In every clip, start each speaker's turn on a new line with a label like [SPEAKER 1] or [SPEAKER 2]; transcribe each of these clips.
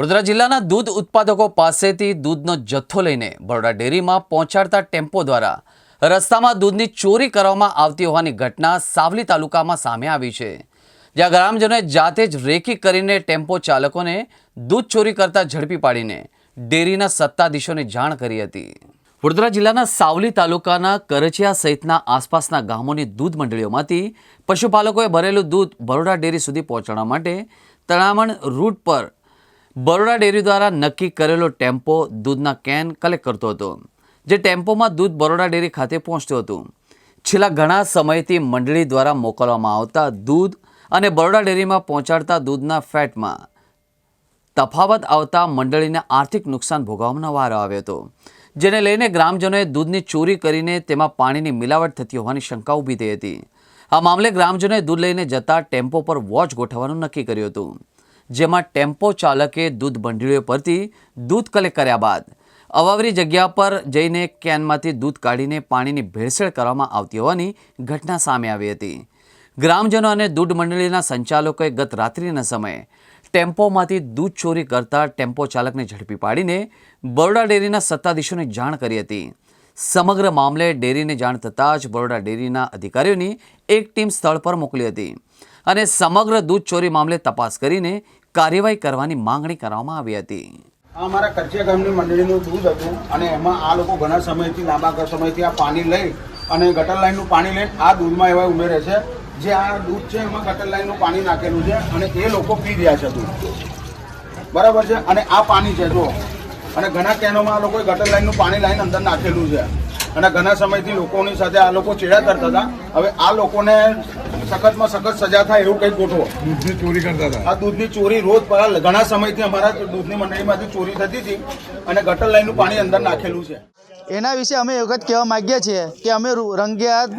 [SPEAKER 1] વડોદરા જિલ્લાના દૂધ ઉત્પાદકો પાસેથી દૂધનો જથ્થો લઈને બરોડા ડેરીમાં પહોંચાડતા ટેમ્પો દ્વારા રસ્તામાં દૂધની ચોરી કરવામાં આવતી હોવાની ઘટના સાવલી તાલુકામાં સામે આવી છે. જ્યાં ગ્રામજનોએ જાતે જ રેકી કરીને ટેમ્પો ચાલકોને દૂધ ચોરી કરતા ઝડપી પાડીને ડેરીના સત્તાધીશોને જાણ કરી હતી. વડોદરા જિલ્લાના સાવલી તાલુકાના કરચિયા સહિતના આસપાસના ગામોની દૂધ મંડળીઓમાંથી પશુપાલકોએ ભરેલું દૂધ બરોડા ડેરી સુધી પહોંચાડવા માટે તણામણ રૂટ પર બરોડા ડેરી દ્વારા નક્કી કરેલો ટેમ્પો દૂધના કેન કલેક્ટ કરતો હતો, જે ટેમ્પોમાં દૂધ બરોડા ડેરી ખાતે પહોંચતું હતું. છેલ્લા ઘણા સમયથી મંડળી દ્વારા મોકલવામાં આવતા દૂધ અને બરોડા ડેરીમાં પહોંચાડતા દૂધના ફેટમાં તફાવત આવતા મંડળીને આર્થિક નુકસાન ભોગવવાનો વારો આવ્યો હતો, જેને લઈને ગ્રામજનોએ દૂધની ચોરી કરીને તેમાં પાણીની મિલાવટ થતી હોવાની શંકા ઊભી થઈ હતી. આ મામલે ગ્રામજનોએ દૂધ લઈને જતા ટેમ્પો પર વોચ ગોઠવવાનું નક્કી કર્યું હતું. જેમાં ટેમ્પો ચાલકે દૂધ બંડળીઓ પરથી દૂધ કલેક્ટ કર્યા બાદ. અવાવરી જગ્યા પર જઈને કેનમાંથી દૂધ કાઢીને પાણીની ભેળસેળ કરવામાં આવતી હોવાની ઘટના સામે આવી હતી. ગ્રામજનો અને દૂધ મંડળીના સંચાલકોએ ગત રાત્રિના સમયે ટેમ્પોમાંથી દૂધ ચોરી કરતા ટેમ્પો ચાલકને ઝડપી પાડીને બરોડા ડેરીના સત્તાધીશોને જાણ કરી હતી. સમગ્ર મામલે ડેરીને જાણ થતાં જ બરોડા ડેરીના અધિકારીઓની એક ટીમ સ્થળ પર મોકલી હતી અને સમગ્ર દૂધ ચોરી મામલે તપાસ કરીને કાર્યવાહી કરવાની માંગણી કરવામાં આવી હતી.
[SPEAKER 2] આ અમારા કરચિયા ગામની મંડળીનું દૂધ હતું અને એમાં આ લોકો ઘણા સમયથી, લાંબા સમયથી આ પાણી લઈ અને ગટર લાઈનનું પાણી લઈને આ દૂધમાં એવા ઉમેરે છે. જે આ દૂધ છે એમાં ગટર લાઈનનું પાણી નાખેલું છે અને એ લોકો પી રહ્યા છે દૂધ. બરાબર છે? અને આ પાણી છે જો અને ઘણા કેનોમાં આ લોકોએ ગટર લાઈનનું પાણી લાઈન અંદર નાખેલું છે. અને ઘણા સમયથી લોકોની સાથે આ લોકો ચેડા કરતા હતા. હવે આ લોકોને સખતમાં સખત સજા થાય એવું કંઈક ગોઠવો.
[SPEAKER 3] દૂધની ચોરી કરતા હતા.
[SPEAKER 2] આ દૂધની ચોરી રોજ પર ઘણા સમયથી અમારા દૂધની મંડળીમાંથી ચોરી થતી હતી અને ગટર લાઈનનું પાણી અંદર નાખેલું છે.
[SPEAKER 4] એના વિશે અમે એ વખત કહેવા માગીએ છીએ કે અમે રંગે હાથ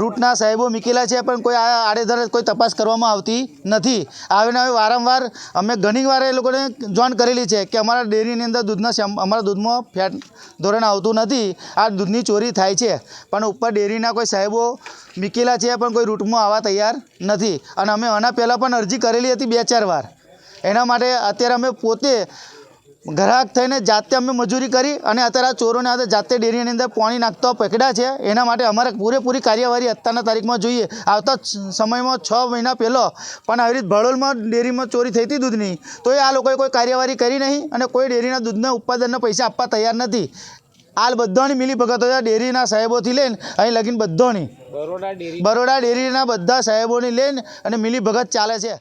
[SPEAKER 4] રૂટના સાહેબો મૂકેલા છે, પણ કોઈ આ આડેધડ કોઈ તપાસ કરવામાં આવતી નથી. આવીને હવે વારંવાર અમે ઘણી વાર એ લોકોને જોઈન કરેલી છે કે અમારા ડેરીની અંદર દૂધના અમારા દૂધમાં ફેટ ધોરણ આવતું નથી. આ દૂધની ચોરી થાય છે. પણ ઉપર ડેરીના કોઈ સાહેબો મૂકેલા છે, પણ કોઈ રૂટમાં આવવા તૈયાર નથી. અને અમે આના પહેલાં પણ અરજી કરેલી હતી બે ચાર વાર. એના માટે અત્યારે અમે પોતે ગ્રાહક થઈને જાતે અમે મજૂરી કરી અને અત્યારે આ ચોરોને આજે જાતે ડેરીની અંદર પાણી નાખતા પકડ્યા છે. એના માટે અમારે પૂરેપૂરી કાર્યવાહી અત્યારના તારીખમાં જોઈએ. આવતા સમયમાં છ મહિના પહેલો પણ આવી રીતે ભળોલમાં ડેરીમાં ચોરી થઈ હતી દૂધની તો એ આ લોકોએ કોઈ કાર્યવાહી કરી નહીં અને કોઈ ડેરીના દૂધના ઉત્પાદનના પૈસા આપવા તૈયાર નથી. હાલ બધાની મિલી ભગત હોય ડેરીના સાહેબોથી લઈને અહીં લગીને બધાની. બરોડા ડેરીના બધા સાહેબોની લઈને અને મિલી ભગત ચાલે છે.